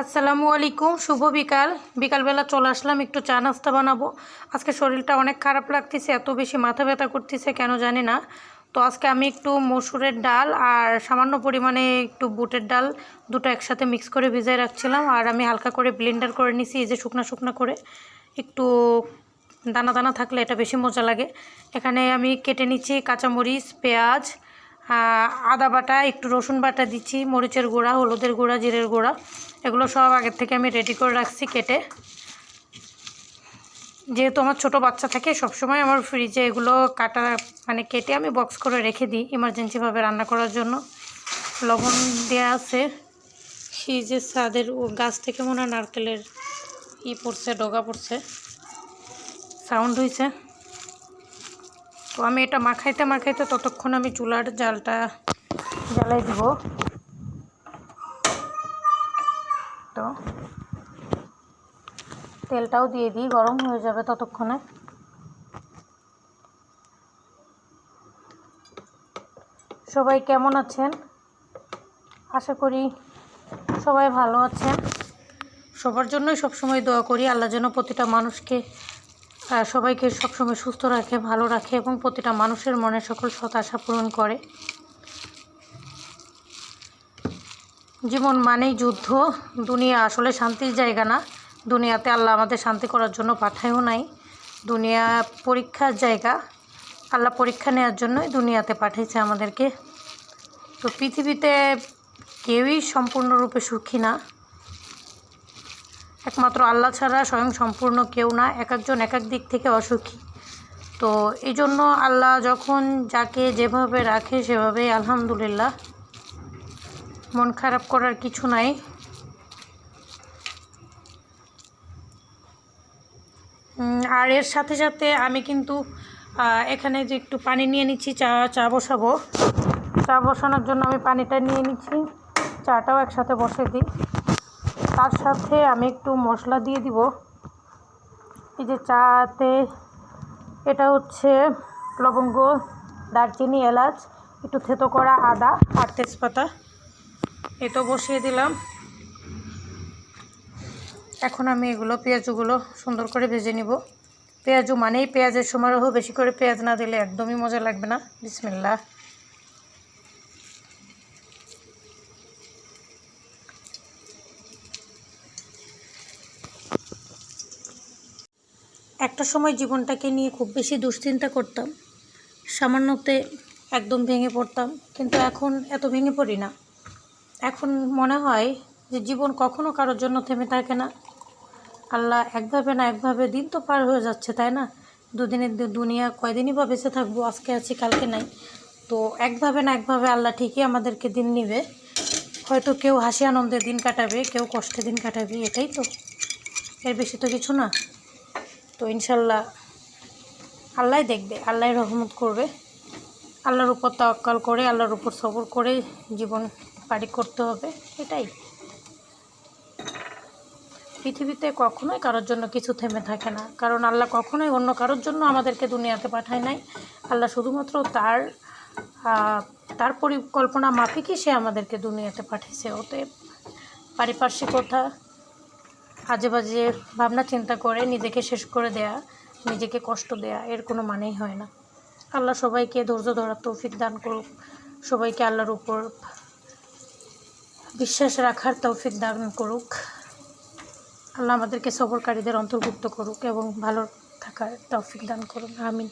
আসসালামু আলাইকুম, শুভ বিকাল। বিকালবেলা চলে আসলাম, একটু চা নাস্তা বানাবো। আজকে শরীরটা অনেক খারাপ লাগতেছে, এত বেশি মাথা ব্যথা করতেছে, কেন জানি না। তো আজকে আমি একটু মসুরের ডাল আর সামান্য পরিমাণে একটু বুটের ডাল দুটো একসাথে মিক্স করে ভিজাই রাখছিলাম। আর আমি হালকা করে ব্লেন্ডার করে নিছি, এই যে শুকনা শুকনা করে। একটু দানা দানা থাকলে এটা বেশি মজা লাগে। এখানে আমি কেটে নিচ্ছি কাঁচামরিচ, পেঁয়াজ আদা বাটা, একটু রসুন বাটা দিচ্ছি, মরিচের গুঁড়া, হলুদের গুঁড়া, জিরের গুঁড়া। এগুলো সব আগের থেকে আমি রেডি করে রাখছি কেটে। যেহেতু আমার ছোট বাচ্চা থাকে, সবসময় আমার ফ্রিজে এগুলো কাটা মানে কেটে আমি বক্স করে রেখে দিই ইমার্জেন্সিভাবে রান্না করার জন্য। লবণ দেওয়া আছে। সেই যে ও গাছ থেকে মনে নারকেলের ই পড়ছে, ডগা পড়ছে। সাউন্ড হয়েছে তো আমি এটা মাখাইতে মাখাইতে ততক্ষণ আমি চুলার জালটা জ্বালাই দিব। তো তেলটাও দিয়ে দিই, গরম হয়ে যাবে ততক্ষণে। সবাই কেমন আছেন? আশা করি সবাই ভালো আছেন। সবার জন্যই সবসময় দোয়া করি, আল্লাহ যেন প্রতিটা মানুষকে সবাইকে সবসময় সুস্থ রাখে, ভালো রাখে এবং প্রতিটা মানুষের মনে সকল সৎ আশা পূরণ করে। জীবন মানেই যুদ্ধ। দুনিয়া আসলে শান্তির জায়গা না। দুনিয়াতে আল্লাহ আমাদের শান্তি করার জন্য পাঠায়ও নাই। দুনিয়া পরীক্ষার জায়গা। আল্লাহ পরীক্ষা নেওয়ার জন্যই দুনিয়াতে পাঠিয়েছে আমাদেরকে। তো পৃথিবীতে কেউই সম্পূর্ণরূপে সুখী না। একমাত্র আল্লাহ ছাড়া, স্বয়ং সম্পূর্ণ কেউ না, এক একজন এক এক দিক থেকে অসুখী। তো এই জন্য আল্লাহ যখন যাকে যেভাবে রাখে সেভাবেই আলহামদুলিল্লাহ মন খারাপ করার কিছু নাই। আর এর সাথে সাথে আমি কিন্তু এখানে যে একটু পানি নিয়ে নিচ্ছি, চা চা বসাবো। চা বসানোর জন্য আমি পানিটা নিয়ে নিচ্ছি। চাটাও একসাথে বসে দিই। তার সাথে আমি একটু মশলা দিয়ে দিব। এই যে চাতে, এটা হচ্ছে লবঙ্গ, দারচিনি, এলাচ, একটু থেতো করা আদা আর তেজপাতা। এ তো বসিয়ে দিলাম। এখন আমি এগুলো, পেঁয়াজগুলো সুন্দর করে ভেজে নিব। পেঁয়াজু মানেই পেঁয়াজের সমারোহ, বেশি করে পেঁয়াজ না দিলে একদমই মজা লাগবে না। বিসমিল্লা একটা সময় জীবনটাকে নিয়ে খুব বেশি দুশ্চিন্তা করতাম। সামান্যতে একদম ভেঙে পড়তাম। কিন্তু এখন এত ভেঙে পড়ি না। এখন মনে হয় যে জীবন কখনো কারোর জন্য থেমে থাকে না। আল্লাহ একভাবে না একভাবে দিন তো পার হয়ে যাচ্ছে, তাই না? দুদিনের দুনিয়া কয়দিনই বা বেঁচে থাকব, আজকে আছি, কালকে নাই। তো একভাবে না একভাবে আল্লাহ ঠিকই আমাদেরকে দিন নিবে। হয়তো কেউ হাসি আনন্দে দিন কাটাবে, কেউ কষ্টে দিন কাটাবে, এটাই তো। এর বেশি তো কিছু না। তো ইনশাল্লাহ আল্লাহ দেখবে, আল্লাহ রহমত করবে। আল্লাহর উপর তাওয়াক্কাল করে, আল্লাহর উপর সবর করে জীবন পারি করতে হবে, এটাই। পৃথিবীতে কখনোই কারোর জন্য কিছু থেমে থাকে না, কারণ আল্লাহ কখনোই অন্য কারোর জন্য আমাদেরকে দুনিয়াতে পাঠায় নাই। আল্লাহ শুধুমাত্র তার তার পরিকল্পনা মাফিকই সে আমাদেরকে দুনিয়াতে পাঠিয়েছে, অতএব পারিপার্শ্বিকতা আজে বাজে ভাবনা, চিন্তা করে নিজেকে শেষ করে দেয়া, নিজেকে কষ্ট দেয়া, এর কোনো মানেই হয় না। আল্লাহ সবাইকে ধৈর্য ধরার তৌফিক দান করুক। সবাইকে আল্লাহর উপর বিশ্বাস রাখার তৌফিক দান করুক। আল্লাহ আমাদেরকে সবরকারীদের অন্তর্ভুক্ত করুক এবং ভালো থাকার তৌফিক দান করুন। আমিন।